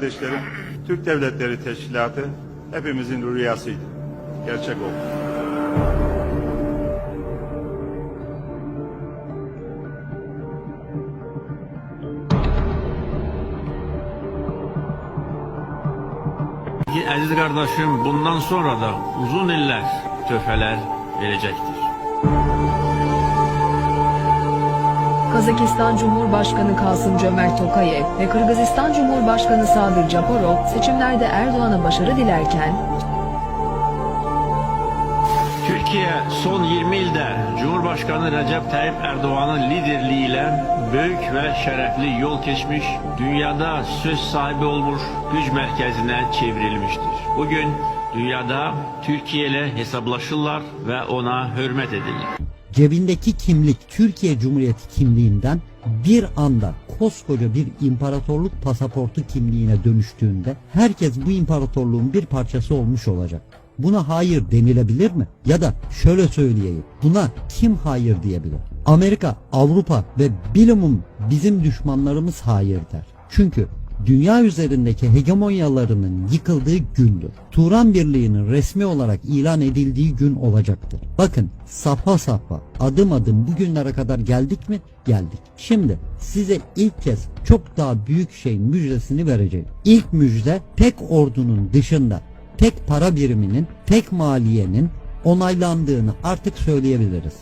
Kardeşlerim, Türk Devletleri Teşkilatı hepimizin rüyasıydı. Gerçek oldu. Aziz kardeşim bundan sonra da uzun iller töhfələr verəcəkdir. Kazakistan Cumhurbaşkanı Kasım Cömert Tokayev ve Kırgızistan Cumhurbaşkanı Sadır Japarov seçimlerde Erdoğan'a başarı dilerken Türkiye son 20 ildə Cumhurbaşkanı Recep Tayyip Erdoğan'ın liderliği ilə böyük və şərəfli yol keçmiş, dünyada söz sahibi olmuş güc mərkəzinə çevrilmiştir. Bugün dünyada Türkiye ile hesaplaşırlar ve ona hürmet edilir. Cebindeki kimlik Türkiye Cumhuriyeti kimliğinden bir anda koskoca bir imparatorluk pasaportu kimliğine dönüştüğünde herkes bu imparatorluğun bir parçası olmuş olacak. Buna hayır denilebilir mi? Ya da şöyle söyleyeyim. Buna kim hayır diyebilir? Amerika, Avrupa ve bilumum bizim düşmanlarımız hayır der. Çünkü dünya üzerindeki hegemonyalarının yıkıldığı gündür. Turan Birliği'nin resmi olarak ilan edildiği gün olacaktır. Bakın sapa sapa adım adım bugünlere kadar geldik mi? Geldik. Şimdi size ilk kez çok daha büyük şeyin müjdesini vereceğim. İlk müjde tek ordunun dışında tek para biriminin, tek maliyenin onaylandığını artık söyleyebiliriz.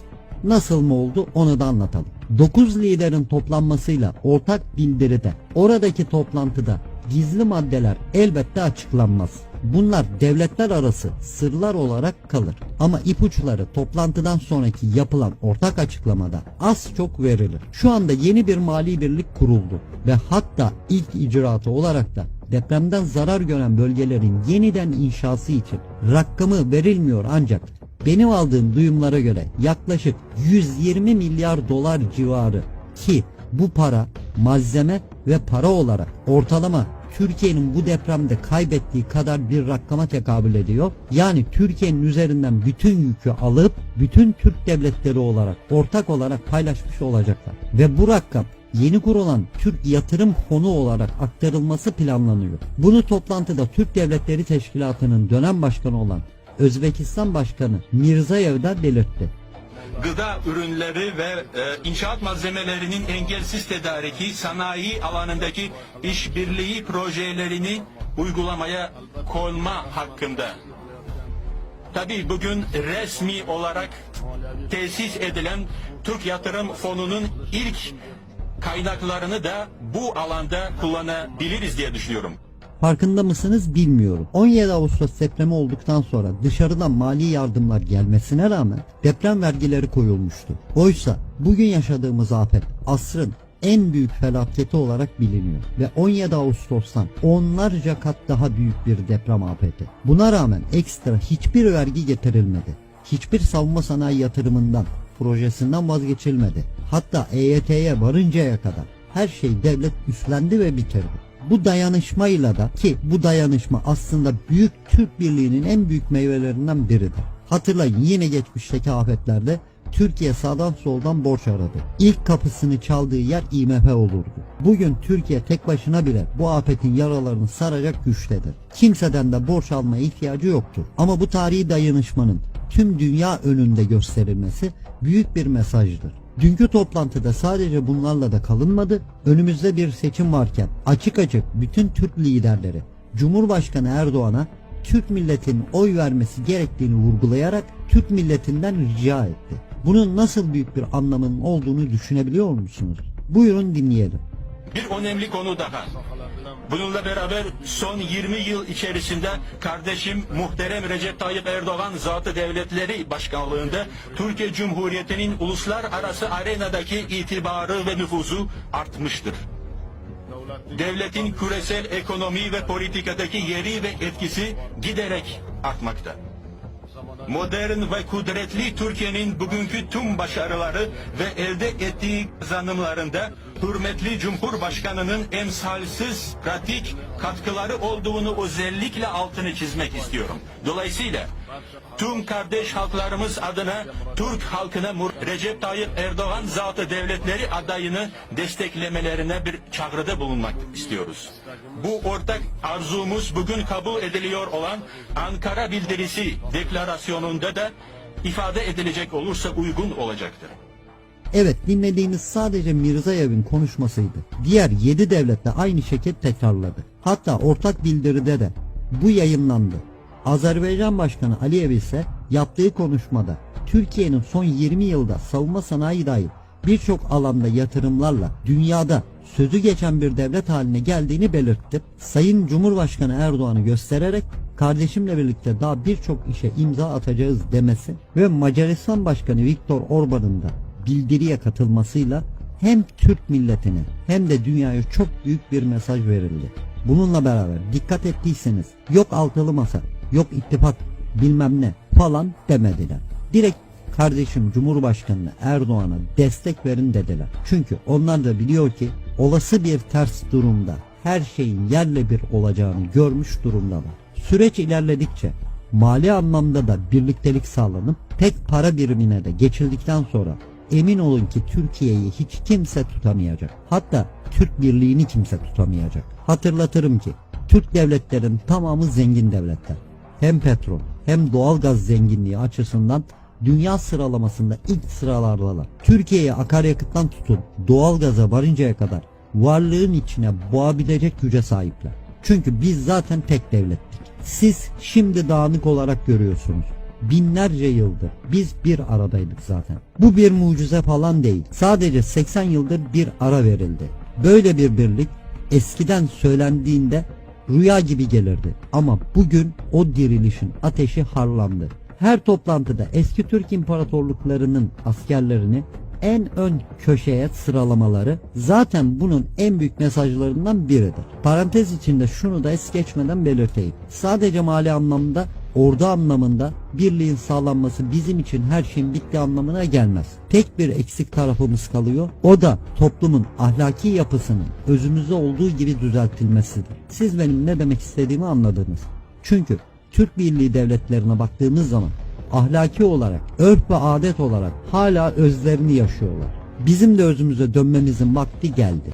Nasıl mı oldu onu da anlatalım. 9 liderin toplanmasıyla ortak bildiride oradaki toplantıda gizli maddeler elbette açıklanmaz. Bunlar devletler arası sırlar olarak kalır. Ama ipuçları toplantıdan sonraki yapılan ortak açıklamada az çok verilir. Şu anda yeni bir mali birlik kuruldu ve hatta ilk icraatı olarak da depremden zarar gören bölgelerin yeniden inşası için rakamı verilmiyor ancak benim aldığım duyumlara göre yaklaşık 120 milyar dolar civarı ki bu para malzeme ve para olarak ortalama Türkiye'nin bu depremde kaybettiği kadar bir rakama tekabül ediyor. Yani Türkiye'nin üzerinden bütün yükü alıp bütün Türk devletleri olarak ortak olarak paylaşmış olacaklar. Ve bu rakam yeni kurulan Türk Yatırım Fonu olarak aktarılması planlanıyor. Bunu toplantıda Türk Devletleri Teşkilatı'nın dönem başkanı olan Özbekistan Başkanı Mirzayev de belirtti. gıda ürünleri ve e, inşaat malzemelerinin engelsiz tedariki, sanayi alanındaki işbirliği projelerini uygulamaya konma hakkında. Tabii bugün resmi olarak tesis edilen Türk Yatırım Fonu'nun ilk kaynaklarını da bu alanda kullanabiliriz diye düşünüyorum. Farkında mısınız bilmiyorum. 17 Ağustos depremi olduktan sonra dışarıdan mali yardımlar gelmesine rağmen deprem vergileri koyulmuştu. Oysa bugün yaşadığımız afet asrın en büyük felaketi olarak biliniyor ve 17 Ağustos'tan onlarca kat daha büyük bir deprem afeti. Buna rağmen ekstra hiçbir vergi getirilmedi. Hiçbir savunma sanayi yatırımından, projesinden vazgeçilmedi. Hatta EYT'ye varıncaya kadar her şey devlet üstlendi ve bitirdi. Bu dayanışmayla da ki bu dayanışma aslında büyük Türk Birliği'nin en büyük meyvelerinden biridir. Hatırlayın yine geçmişteki afetlerde Türkiye sağdan soldan borç aradı. İlk kapısını çaldığı yer IMF olurdu. Bugün Türkiye tek başına bile bu afetin yaralarını saracak güçtedir. Kimseden de borç almaya ihtiyacı yoktur. Ama bu tarihi dayanışmanın tüm dünya önünde gösterilmesi büyük bir mesajdır. Dünkü toplantıda sadece bunlarla da kalınmadı. Önümüzde bir seçim varken açık açık bütün Türk liderleri Cumhurbaşkanı Erdoğan'a Türk milletinin oy vermesi gerektiğini vurgulayarak Türk milletinden rica etti. Bunun nasıl büyük bir anlamının olduğunu düşünebiliyor musunuz? Buyurun dinleyelim. Bir önemli konu daha. Bununla beraber son 20 yıl içerisinde kardeşim muhterem Recep Tayyip Erdoğan Zatı Devletleri Başkanlığında Türkiye Cumhuriyeti'nin uluslararası arenadaki itibarı ve nüfuzu artmıştır. Devletin küresel ekonomi ve politikadaki yeri ve etkisi giderek artmakta. Modern ve kudretli Türkiye'nin bugünkü tüm başarıları ve elde ettiği kazanımlarında hürmetli Cumhurbaşkanının emsalsiz pratik katkıları olduğunu özellikle altını çizmek istiyorum. Dolayısıyla tüm kardeş halklarımız adına Türk halkına Recep Tayyip Erdoğan zatı devletleri adayını desteklemelerine bir çağrıda bulunmak istiyoruz. Bu ortak arzumuz bugün kabul ediliyor olan Ankara Bildirisi deklarasyonunda da ifade edilecek olursa uygun olacaktır. Evet dinlediğiniz sadece Mirzayev'in konuşmasıydı. Diğer 7 devlet de aynı şekilde tekrarladı. Hatta ortak bildiride de bu yayınlandı. Azerbaycan Başkanı Aliyev ise yaptığı konuşmada Türkiye'nin son 20 yılda savunma sanayi dahil birçok alanda yatırımlarla dünyada sözü geçen bir devlet haline geldiğini belirtti. Sayın Cumhurbaşkanı Erdoğan'ı göstererek kardeşimle birlikte daha birçok işe imza atacağız demesi ve Macaristan Başkanı Viktor Orban'ın da bildiriye katılmasıyla hem Türk milletine hem de dünyaya çok büyük bir mesaj verildi. Bununla beraber dikkat ettiyseniz yok altılı masa, yok ittifak bilmem ne falan demediler. Direkt kardeşim Cumhurbaşkanı Erdoğan'a destek verin dediler. Çünkü onlar da biliyor ki olası bir ters durumda her şeyin yerle bir olacağını görmüş durumdalar. Süreç ilerledikçe mali anlamda da birliktelik sağlanıp tek para birimine de geçildikten sonra emin olun ki Türkiye'yi hiç kimse tutamayacak. Hatta Türk birliğini kimse tutamayacak. Hatırlatırım ki Türk devletlerin tamamı zengin devletler. Hem petrol hem doğalgaz zenginliği açısından dünya sıralamasında ilk sıralardalar. Türkiye'yi akaryakıttan tutun doğalgaza varıncaya kadar varlığın içine boğabilecek güce sahipler. Çünkü biz zaten tek devlettik. Siz şimdi dağınık olarak görüyorsunuz. Binlerce yıldır biz bir aradaydık zaten. Bu bir mucize falan değil. Sadece 80 yıldır bir ara verildi. Böyle bir birlik eskiden söylendiğinde rüya gibi gelirdi. Ama bugün o dirilişin ateşi harlandı. Her toplantıda eski Türk imparatorluklarının askerlerini en ön köşeye sıralamaları zaten bunun en büyük mesajlarından biridir. Parantez içinde şunu da es geçmeden belirteyim. Sadece mali anlamda ordu anlamında birliğin sağlanması bizim için her şeyin bittiği anlamına gelmez. Tek bir eksik tarafımız kalıyor. O da toplumun ahlaki yapısının özümüzde olduğu gibi düzeltilmesidir. Siz benim ne demek istediğimi anladınız. Çünkü Türk Birliği devletlerine baktığımız zaman ahlaki olarak, örf ve adet olarak hala özlerini yaşıyorlar. Bizim de özümüze dönmemizin vakti geldi.